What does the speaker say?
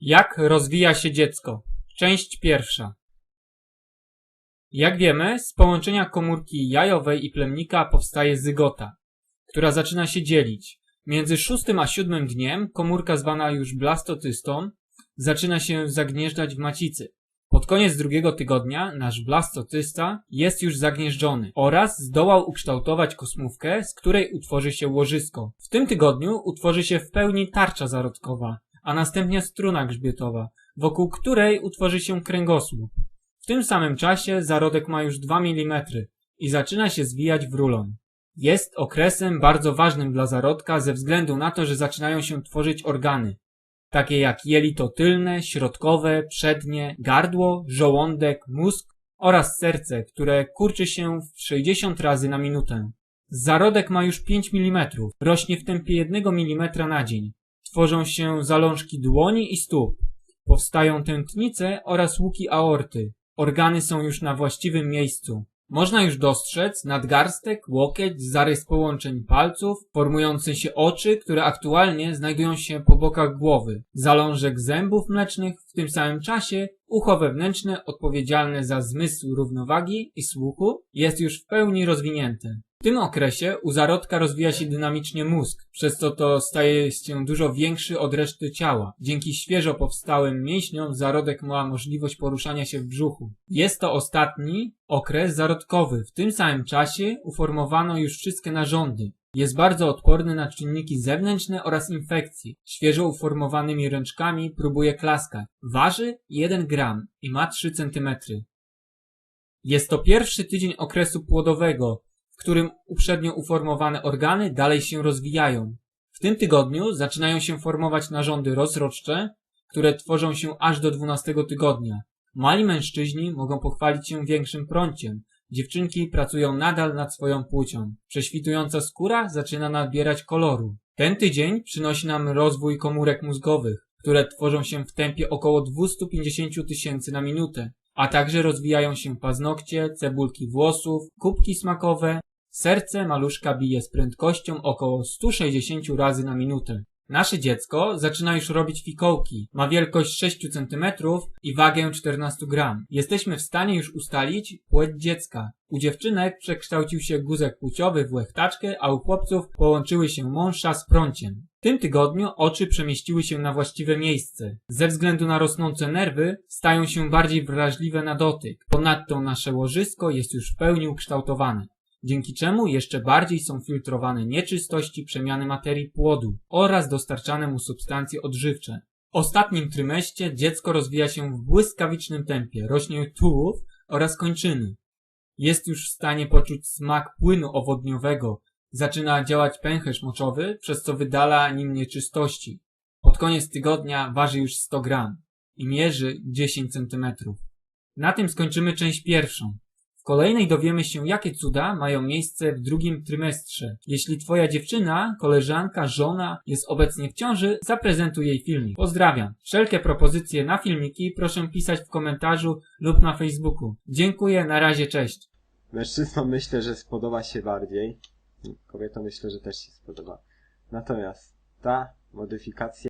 Jak rozwija się dziecko? Część pierwsza. Jak wiemy, z połączenia komórki jajowej i plemnika powstaje zygota, która zaczyna się dzielić. Między szóstym a siódmym dniem komórka zwana już blastocystą zaczyna się zagnieżdżać w macicy. Pod koniec drugiego tygodnia nasz blastocysta jest już zagnieżdżony oraz zdołał ukształtować kosmówkę, z której utworzy się łożysko. W tym tygodniu utworzy się w pełni tarcza zarodkowa, a następnie struna grzbietowa, wokół której utworzy się kręgosłup. W tym samym czasie zarodek ma już 2 mm i zaczyna się zwijać w rulon. Jest okresem bardzo ważnym dla zarodka ze względu na to, że zaczynają się tworzyć organy, takie jak jelito tylne, środkowe, przednie, gardło, żołądek, mózg oraz serce, które kurczy się w 60 razy na minutę. Zarodek ma już 5 mm, rośnie w tempie 1 mm na dzień. Tworzą się zalążki dłoni i stóp. Powstają tętnice oraz łuki aorty. Organy są już na właściwym miejscu. Można już dostrzec nadgarstek, łokieć, zarys połączeń palców, formujące się oczy, które aktualnie znajdują się po bokach głowy, zalążek zębów mlecznych, w tym samym czasie ucho wewnętrzne odpowiedzialne za zmysł równowagi i słuchu jest już w pełni rozwinięte. W tym okresie u zarodka rozwija się dynamicznie mózg, przez co to staje się dużo większy od reszty ciała. Dzięki świeżo powstałym mięśniom zarodek ma możliwość poruszania się w brzuchu. Jest to ostatni okres zarodkowy. W tym samym czasie uformowano już wszystkie narządy. Jest bardzo odporny na czynniki zewnętrzne oraz infekcje. Świeżo uformowanymi ręczkami próbuje klaskać. Waży 1 gram i ma 3 cm. Jest to pierwszy tydzień okresu płodowego, którym uprzednio uformowane organy dalej się rozwijają. W tym tygodniu zaczynają się formować narządy rozrodcze, które tworzą się aż do 12 tygodnia. Mali mężczyźni mogą pochwalić się większym prąciem. Dziewczynki pracują nadal nad swoją płcią. Prześwitująca skóra zaczyna nabierać koloru. Ten tydzień przynosi nam rozwój komórek mózgowych, które tworzą się w tempie około 250 tysięcy na minutę, a także rozwijają się paznokcie, cebulki włosów, kubki smakowe, Serce maluszka bije z prędkością około 160 razy na minutę. Nasze dziecko zaczyna już robić fikołki. Ma wielkość 6 cm i wagę 14 gram. Jesteśmy w stanie już ustalić płeć dziecka. U dziewczynek przekształcił się guzek płciowy w łechtaczkę, a u chłopców połączyły się mąższa z prąciem. W tym tygodniu oczy przemieściły się na właściwe miejsce. Ze względu na rosnące nerwy stają się bardziej wrażliwe na dotyk. Ponadto nasze łożysko jest już w pełni ukształtowane dzięki czemu jeszcze bardziej są filtrowane nieczystości przemiany materii płodu oraz dostarczane mu substancje odżywcze. W ostatnim trymeście dziecko rozwija się w błyskawicznym tempie, rośnie tułów oraz kończyny. Jest już w stanie poczuć smak płynu owodniowego, zaczyna działać pęcherz moczowy, przez co wydala nim nieczystości. Pod koniec tygodnia waży już 100 gram i mierzy 10 centymetrów. Na tym skończymy część pierwszą. Kolejnej dowiemy się, jakie cuda mają miejsce w drugim trymestrze. Jeśli twoja dziewczyna, koleżanka, żona jest obecnie w ciąży, zaprezentuj jej filmik. Pozdrawiam. Wszelkie propozycje na filmiki proszę pisać w komentarzu lub na Facebooku. Dziękuję, na razie, cześć. Mężczyznom myślę, że spodoba się bardziej. Kobietom myślę, że też się spodoba. Natomiast ta modyfikacja